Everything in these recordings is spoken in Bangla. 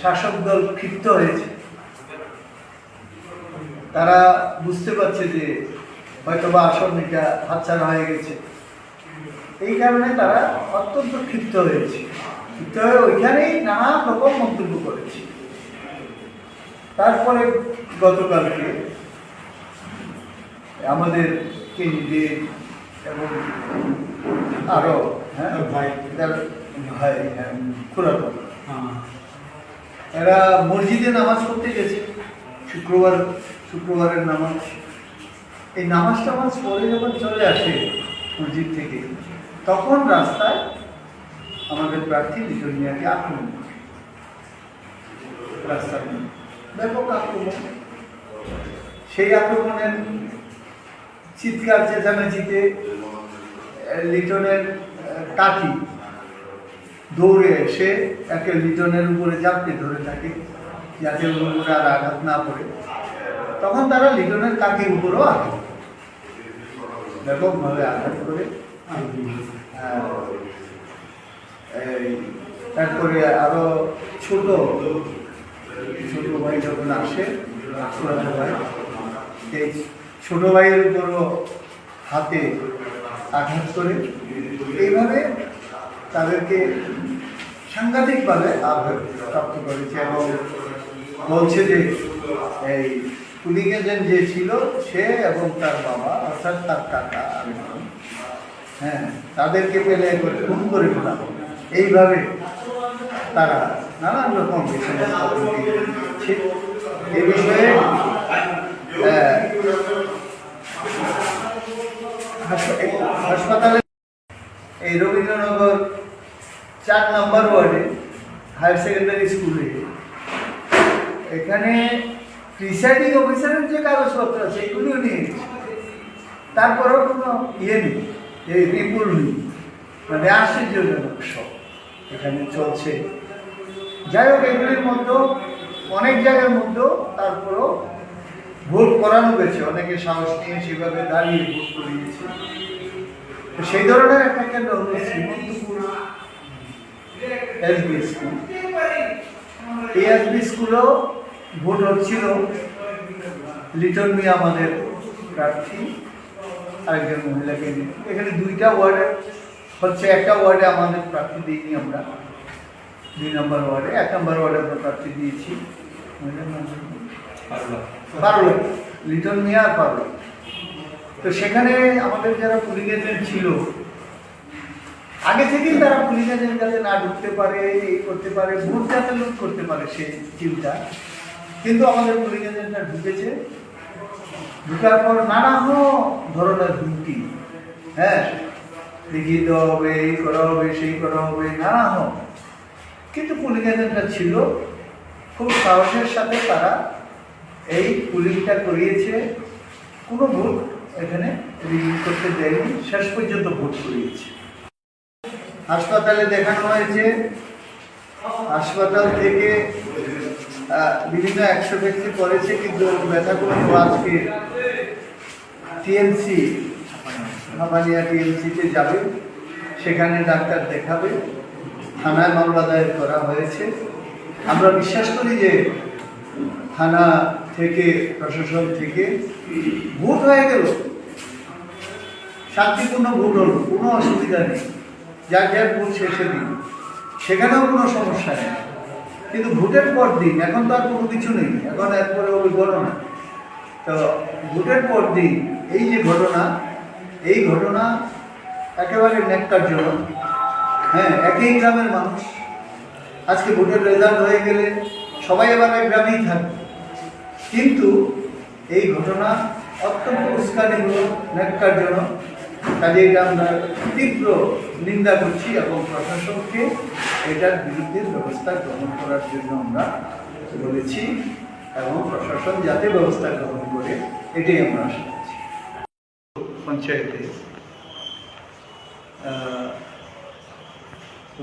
শাসক দল ক্ষিপ্ত হয়েছে। তারা বুঝতে পারছে যে হয়তো বা আসন এটা হাতছাড়া হয়ে গেছে। এই কারণে তারা অত্যন্ত ক্ষিপ্ত হয়েছে। ক্ষিপ্ত হয়ে ওইখানেই নানা রকম মন্তব্য করেছে। তারপরে গতকালকে আমাদের কেন্দ্রের এবং আরও হ্যাঁ ভাই। ভাই হ্যাঁ খুড়াতো এরা মসজিদে নামাজ পড়তে গেছে। শুক্রবার, শুক্রবারের নামাজ। এই নামাজ টামাজ পড়ে যখন চলে আসে মসজিদ থেকে, তখন রাস্তায় আমাদের প্রার্থী লিটন মিয়াকে আক্রমণ করে। রাস্তার ব্যাপক আক্রমণ। সেই আক্রমণের চিৎকার চেঁচামেচিতে লিটনের কাকি দৌড়ে এসে একে লিটনের উপরে চাপতে ধরে থাকে, যাতে উপরে আর আঘাত না পড়ে তখন তারা লিটনের কাকির উপরেও আঘাত। ব্যাপকভাবে আঘাত করে। তারপরে আরও ছোট ছোট ভাই যখন আসে ভাই ছোট ভাইয়ের উপরও হাতে আঘাত করে। এইভাবে তাদেরকে সাংঘাতিকভাবে প্রাপ্ত করেছে এবং বলছে যে এই পুলিং এজেন্ট যে ছিল সে এবং তার বাবা, অর্থাৎ তার কাকা হ্যাঁ তাদেরকে পেলে একবার খুন করে ফেলা। এইভাবে তারা নানান রকম বিষয়ে তাদেরকে দিচ্ছে। এ বিষয়ে আহ, হাসপা- এই হাসপাতালে এই রবীন্দ্রনগর চার নম্বর ওয়ার্ডে হায়ার সেকেন্ডারি স্কুলে এখানে প্রিসাইডিং অফিসারের যে কাগজপত্র আছে এগুলিও নিয়ে। তারপরেও কোনো ইয়ে নেই এই রিপোর্ট নেই। মানে আশ্চর্যজনক সব এখানে চলছে। যাই হোক, এগুলির মধ্যেও অনেক জায়গার মধ্যেও তারপরেও ভোট করানো হয়েছে অনেকে সাহস নিয়ে সেভাবে দাঁড়িয়ে ভোট করিয়েছে সেই ধরনের একটা কেন্দ্র হলো শ্রীমন্তপুর এসবি স্কুল। এই এসবি স্কুলেও ভোট হচ্ছিল লিটন মিয়া আমাদের প্রার্থী, আরেকজন মহিলাকে এখানে দুইটা ওয়ার্ডে হচ্ছে, একটা ওয়ার্ডে আমাদের প্রার্থী দিইনি আমরা। দুই নম্বর ওয়ার্ডে, এক নম্বর ওয়ার্ডে আমরা প্রার্থী দিয়েছি? পারল লিটন মিয়া আর পারল তো সেখানে আমাদের যারা পুলিশ এজেন্ট ছিল, আগে থেকেই তারা পুলিং এজেন্ট যাতে না ঢুকতে পারে এই করতে পারে, ভোট যাতে লুট করতে পারে সেই চিন্তা কিন্তু আমাদের এজেন্টরা ঢুকেছে। ঢুকার পর নানা ধরনের হুমকি হ্যাঁ দেওয়া হবে, এই করা হবে, সেই করা হবে নানা কিন্তু পুলিং এজেন্টরা ছিল। খুব সাহসের সাথে তারা এই পুলিংটা করিয়েছে। কোনো ভোট এখানে রিভিউ করতে দেয়নি, শেষ পর্যন্ত ভোট করিয়েছে। হাসপাতালে দেখানো হয়েছে, হাসপাতাল থেকে বিভিন্ন একশো ব্যক্তি করেছে, কিন্তু ব্যথা কোনো আজকে টিএমসি হামানিয়া টিএমসিতে যাবে। সেখানে ডাক্তার দেখাবে। থানায় মামলা দায়ের করা হয়েছে। আমরা বিশ্বাস করি যে থানা থেকে, প্রশাসন থেকে ভোট হয়ে গেল। শান্তিপূর্ণ ভোট হলো, কোনো অসুবিধা নেই। যার যার ভোট শেষে দিন সেখানেও কোনো সমস্যা নেই। কিন্তু ভোটের পর দিন, এখন তো আর কোনো কিছু নেই। এখন এরপরে ওই গণনা তো ভোটের পর দিন, এই যে ঘটনা, এই ঘটনা একেবারে নেকটার জন্য হ্যাঁ একই গ্রামের মানুষ। আজকে ভোটের রেজাল্ট হয়ে গেলে সবাই আবার এক গ্রামেই থাকবে। কিন্তু এই ঘটনা অত্যন্ত উস্কানিমূলক ন্যাক্কারজনক এটা আমরা তীব্র নিন্দা করছি এবং প্রশাসনকে এটার বিরুদ্ধে ব্যবস্থা গ্রহণ করার জন্য আমরা বলেছি এবং প্রশাসন যাতে ব্যবস্থা গ্রহণ করে, এটাই আমরা আশা করছি। পঞ্চায়েতে।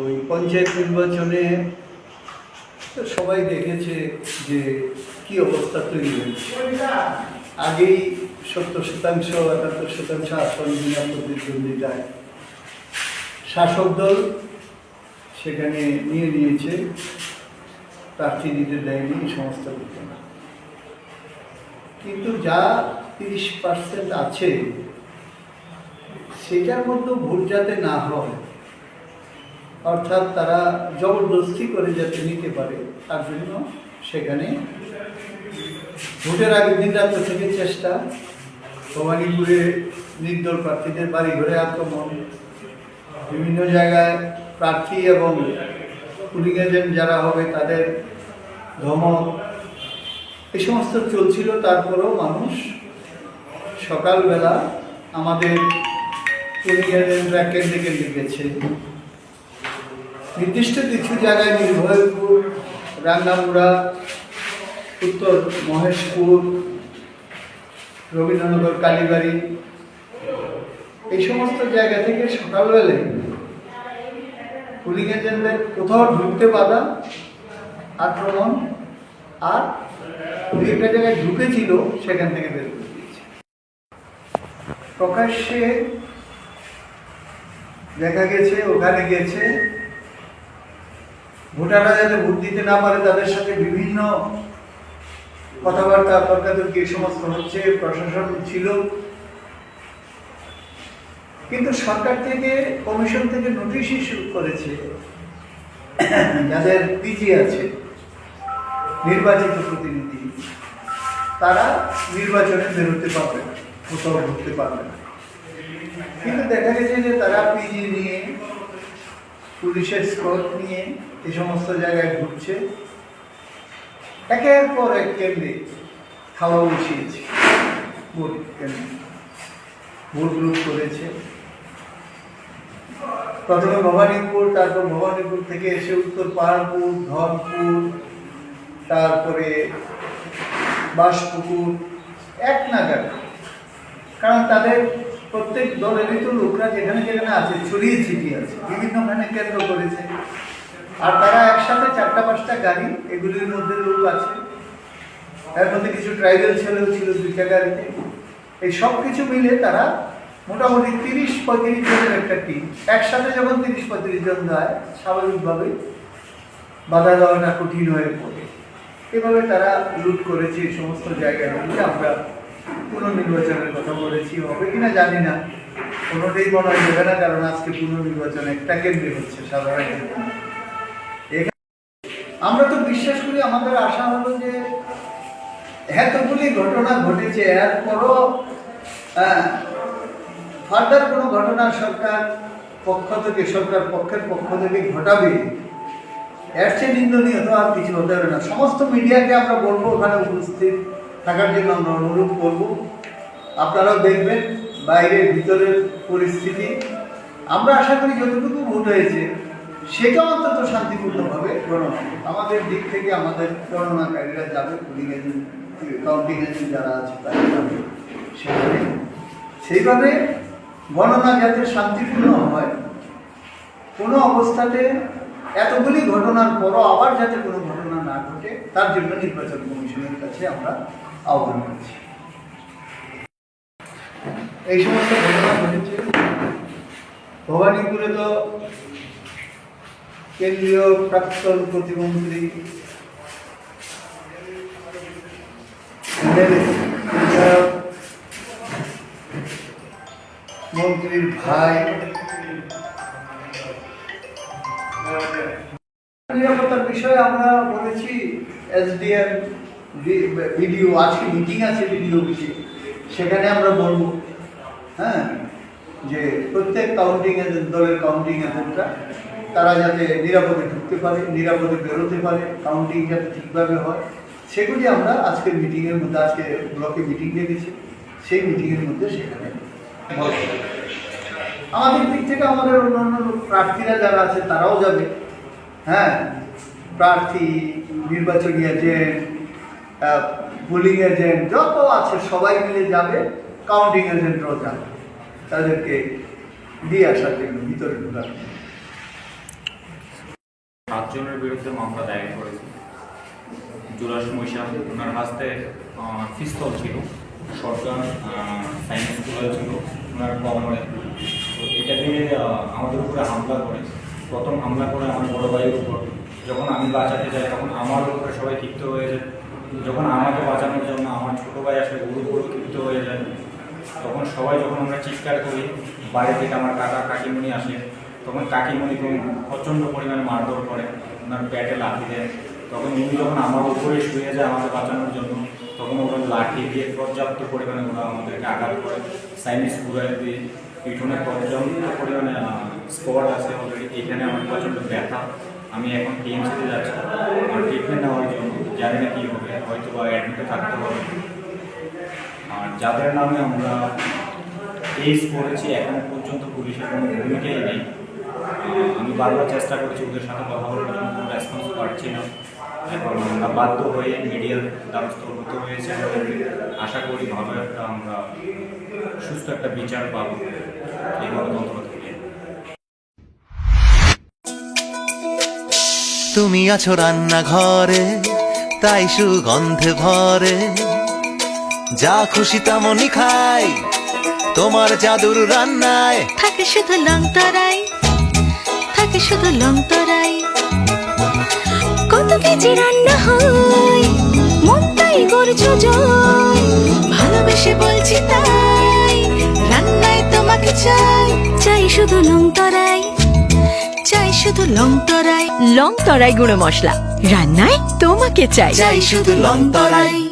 ওই পঞ্চায়েত নির্বাচনে সবাই দেখেছে যে কি অবস্থা তৈরি হয়েছে। আগেই সত্তর শতাংশ, একাত্তর শতাংশ আসন বিনা প্রতিদ্বন্দ্বিতায় শাসক দল সেখানে নিয়ে নিয়েছে প্রার্থী দিতে দেয়নি, এই সমস্ত ঘটনা। কিন্তু যা তিরিশ পার্সেন্ট আছে, সেটার মধ্যে ভোট যাতে না হয়, অর্থাৎ তারা জবরদস্তি করে যাতে নিতে পারে, তার জন্য সেখানে ভোটের আগের দিন রাত্র থেকে চেষ্টা। ভবানীপুরে নির্দল প্রার্থীদের বাড়ি ঘরে আক্রমণ বিভিন্ন জায়গায় প্রার্থী এবং পুলিং এজেন্ট যারা হবে তাদের ধমক। এই সমস্ত চলছিল, তারপরেও মানুষ সকালবেলা আমাদের পুলিং এজেন্টরা কেন্দ্রে কেন্দ্রে গেছে নির্দিষ্ট কিছু জায়গায় নির্ভয়পুর, রাঙ্গামুড়া উত্তর মহেশপুর, রবীন্দ্রনগর, কালীবাড়ি। এই সমস্ত জায়গা থেকে সকালবেলায় পুলিং এজেন্টদের কোথাও ঢুকতে বাধা, আক্রমণ, আর দু একটা জায়গায় ঢুকেছিল, সেখান থেকে বের করে দিয়েছে। প্রকাশ্যে দেখা গেছে, ওখানে গেছে। ভোটাররা যাতে ভোট দিতে না পারে, তাদের সাথে বিভিন্ন কথাবার্তা তর্কাতর্কি এই সমস্ত হচ্ছে, প্রশাসন ছিল। কিন্তু সরকার থেকে, কমিশন থেকে নোটিশ ইস্যু করেছে। যাদের পিজি আছে, নির্বাচিত প্রতিনিধি, তারা নির্বাচনে বেরোতে পারবে না কোথাও ঢুকতে পারবে না। কিন্তু দেখা গেছে যে তারা পিজি নিয়ে, পুলিশের স্কোর নিয়ে এই সমস্ত জায়গায় ঘুরছে। একের পর এক কেন্দ্রে খাওয়া বসিয়েছে। ভোট ভোট গ্রুপ করেছে। প্রথমে ভবানীপুর, তারপর ভবানীপুর থেকে এসে উত্তর পাহাড়পুর ধনপুর তারপরে বাসপুকুর এক নাগাদ। কারণ তাদের প্রত্যেক দলেরই তো লোকরা যেখানে যেখানে আছে, ছড়িয়ে ছিটিয়ে আছে। বিভিন্নখানে কেন্দ্র করেছে। আর তারা একসাথে চারটা পাঁচটা গাড়ি, এগুলির মধ্যে লোক আছে। এর মধ্যে কিছু ট্রাইবেল ছেলেও ছিল দুইটা গাড়িতে। এই সব কিছু মিলে তারা মোটামুটি তিরিশ পঁয়ত্রিশ জনের একটা টিম একসাথে যখন তিরিশ পঁয়ত্রিশ জন যায় স্বাভাবিকভাবেই বাধা দেওয়াটা কঠিন হয়ে পড়ে। এভাবে তারা লুট করেছে এই সমস্ত জায়গাগুলিতে আমরা পুনর্নির্বাচনের কথা বলেছি, হবে কিনা জানি না। কোনোটাই মনে হয় না, কারণ আজকে পুনর্নির্বাচন একটা কেন্দ্রে হচ্ছে সাধারণ। আমরা তো বিশ্বাস করি আমাদের আশা হলো যে এতগুলি ঘটনা ঘটেছে, এরপরও ফার্দার কোনো ঘটনা সরকার পক্ষ থেকে, সরকার পক্ষের পক্ষ থেকে ঘটাবে, এর চেয়ে নিন্দনীয় তো আর কিছু হতে হবে না। সমস্ত মিডিয়াকে আমরা বলব, ওখানে উপস্থিত থাকার জন্য আমরা অনুরোধ করব। আপনারাও দেখবেন বাইরের ভিতরের পরিস্থিতি। আমরা আশা করি যতটুকু ভোট হয়েছে সেটা অন্তত শান্তিপূর্ণভাবে গণনা হবে। আমাদের দিক থেকে আমাদের গণনাকারীরা যাবে পুলিং এজেন্ট কাউন্টিং এজেন্ট যারা আছে, তারা যাবে সেখানে। সেইভাবে গণনা যাতে শান্তিপূর্ণ হয়, কোনো অবস্থাতে এতগুলি ঘটনার পরও আবার যাতে কোনো ঘটনা না ঘটে, তার জন্য নির্বাচন কমিশনের কাছে আমরা আহ্বান করছি। এই সমস্ত ঘটনা ঘটেছে। ভবানীপুরে তো কেন্দ্রীয় প্রাক্তন প্রতিমন্ত্রী মন্ত্রীর ভাই। নিরাপত্তার বিষয়ে আমরা বলেছি, এসডিএম ভিডিও আজকে মিটিং আছে ভিডিও অফিসে, সেখানে আমরা বলব হ্যাঁ যে প্রত্যেক কাউন্টিং এজেন্ট দলের কাউন্টিং এজেন্টরা তারা যাতে নিরাপদে ঢুকতে পারে, নিরাপদে বেরোতে পারে কাউন্টিং যাতে ঠিকভাবে হয়, সেগুলি আমরা আজকের মিটিংয়ের মধ্যে, আজকে ব্লকে মিটিং ডেকেছি সেই মিটিংয়ের মধ্যে সেখানে আমাদের দিক থেকে আমাদের অন্যান্য প্রার্থীরা যারা আছে, তারাও যাবে। হ্যাঁ প্রার্থী, নির্বাচনী এজেন্ট পুলিং এজেন্ট যত আছে, সবাই মিলে যাবে কাউন্টিং এজেন্টরাও যাবে। তাদেরকে দিয়ে আসার জন্য ভিতরে ঢুকার জন্য। সাতজনের বিরুদ্ধে মামলা দায়ের করেছে। জুলাস মৈশা ওনার হাতে পিস্তল ছিল, সরকার সাইন্স স্কুলে ছিল, ওনার কমরে। তো এটা দিয়ে আমাদের উপরে হামলা করে। প্রথম হামলা করে আমার বড় ভাইয়ের উপর। যখন আমি বাঁচাতে যাই, তখন আমার উপরে সবাই ক্ষিপ্ত হয়ে যায়। যখন আমাকে বাঁচানোর জন্য আমার ছোট ভাই আসলে গুরু গুরু ক্ষিপ্ত হয়ে যায়। তখন সবাই যখন আমরা চিৎকার করি, বাড়ি থেকে আমার কাকা কাকিমণি আসে তখন কাকিমণিকে প্রচণ্ড পরিমাণে মারধর করে, ওনার পেটে লাঠি দেয়। তখন উনি যখন আমার উপরে শুয়ে যায় আমাকে বাঁচানোর জন্য, তখন ওরা লাঠি দিয়ে পর্যাপ্ত পরিমাণে ওরা আমাদেরকে আঘাত করে। সাইনিস ঘুরাই দিয়ে পিঠনে পর্যাপ্ত পরিমাণে স্পট আছে অলরেডি এখানে আমার প্রচণ্ড ব্যথা। আমি এখন টিএমসিতে যাচ্ছি। আমার ট্রিটমেন্ট নেওয়ার জন্য জানি না কী হবে হয়তো বা অ্যাডমিটে থাকতে হবে। আর যাদের নামে আমরা কেস করেছি, এখনও পর্যন্ত পুলিশের কোনো ভূমিকাই নেই। আমি বারবার চেষ্টা করেছি ওদের সাথে কথা বলার জন্য কোনো রেসপন্স পাচ্ছি না। এখন আমরা বাধ্য হয়ে মিডিয়ার দ্বারস্থ হতে হয়েছে। আশা করি ভালো একটা আমরা সুস্থ একটা বিচার পাবো এই গণতন্ত্র থেকে। তুমি আছো রান্নাঘরে তাই সুগন্ধে ভরে। যা খুশি তেমনই খাই তোমার জাদুর রান্নায়। থাকে শুধু লং তরাই। থাকে শুধু লং তরাই। কত কেজি রান্না হয় মন তাই করছ জয়। ভালোবেসে বলছি তাই রান্নায় তোমাকে চাই। চাই শুধু লং তরাই চাই শুধু লং তরাই। লং তরাই গুঁড়ো মশলা রান্নায় তোমাকে চাই। চাই শুধু লং তরাই।